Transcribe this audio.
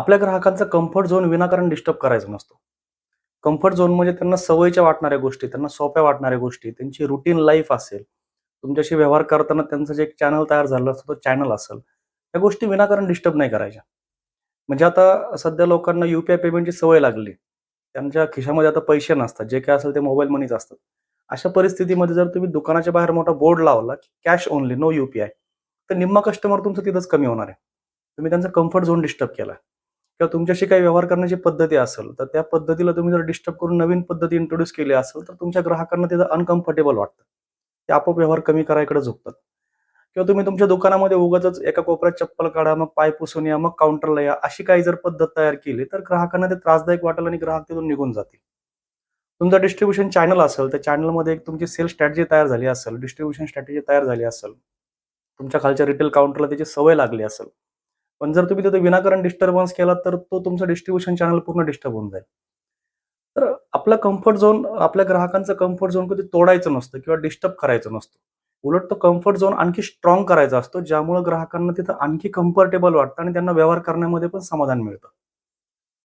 आपल्या ग्राहकांचा comfort zone विनाकारण डिस्टर्ब करायचा नसतो. कम्फर्ट झोन म्हणजे त्यांना सवयीच्या वाटणाऱ्या गोष्टी त्यांना सोप्या वाटणाऱ्या गोष्टी त्यांची रुटीन लाईफ असेल तुमच्याशी व्यवहार करताना त्यांचं जे एक चॅनल तयार झालं असतं तो चॅनल असेल त्या गोष्टी विनाकारण डिस्टर्ब नाही करायच्या. म्हणजे आता सध्या लोकांना युपीआय पेमेंटची सवय लागली. त्यांच्या खिशामध्ये आता पैसे नसतात जे काय असेल ते मोबाईल मनीच असतात. अशा परिस्थितीमध्ये जर तुम्ही दुकानाच्या बाहेर मोठा बोर्ड लावला की कॅश ओनली नो युपीआय तर निम्मा कस्टमर तुमचं तिथंच कमी होणार आहे. तुम्ही त्यांचा कम्फर्ट झोन डिस्टर्ब केला. किंवा तुमच्याशी काही व्यवहार करण्याची पद्धती असेल तर त्या पद्धतीला तुम्ही जर डिस्टर्ब करून नवीन पद्धती इंट्रोड्यूस केली असेल तर तुमच्या ग्राहकांना तिथं अनकम्फर्टेबल वाटतं. ते आपोआप व्यवहार कमी करायकडे झुकतात. किंवा तुम्ही तुमच्या दुकानामध्ये उगाच एका कोपऱ्यात चप्पल काढा मग पाय पुसून या मग काउंटरला या अशी काही जर पद्धत तयार केली तर ग्राहकांना ते त्रासदायक वाटेल आणि ग्राहक तिथून निघून जातील. तुमचं डिस्ट्रीब्युशन चॅनल असेल त्या चॅनलमध्ये एक तुमची सेल स्ट्रॅटेजी तयार झाली असेल डिस्ट्रीब्युशन स्ट्रॅटेजी तयार झाली असेल तुमच्या खालच्या रिटेल काउंटरला त्याची सवय लागली असेल पण जर तुम्ही तिथे विनाकारण डिस्टर्बन्स केला तर तो तुमचं डिस्ट्रीब्युशन चॅनल पूर्ण डिस्टर्ब होऊन जाईल. तर आपला कम्फर्ट झोन आपल्या ग्राहकांचं कम्फर्ट झोन कधी तोडायचं नसतं किंवा डिस्टर्ब करायचं नसतं. उलट तो कम्फर्ट झोन आणखी स्ट्रॉंग करायचा असतो ज्यामुळे ग्राहकांना तिथं आणखी कम्फर्टेबल वाटतं आणि त्यांना व्यवहार करण्यामध्ये पण समाधान मिळतं.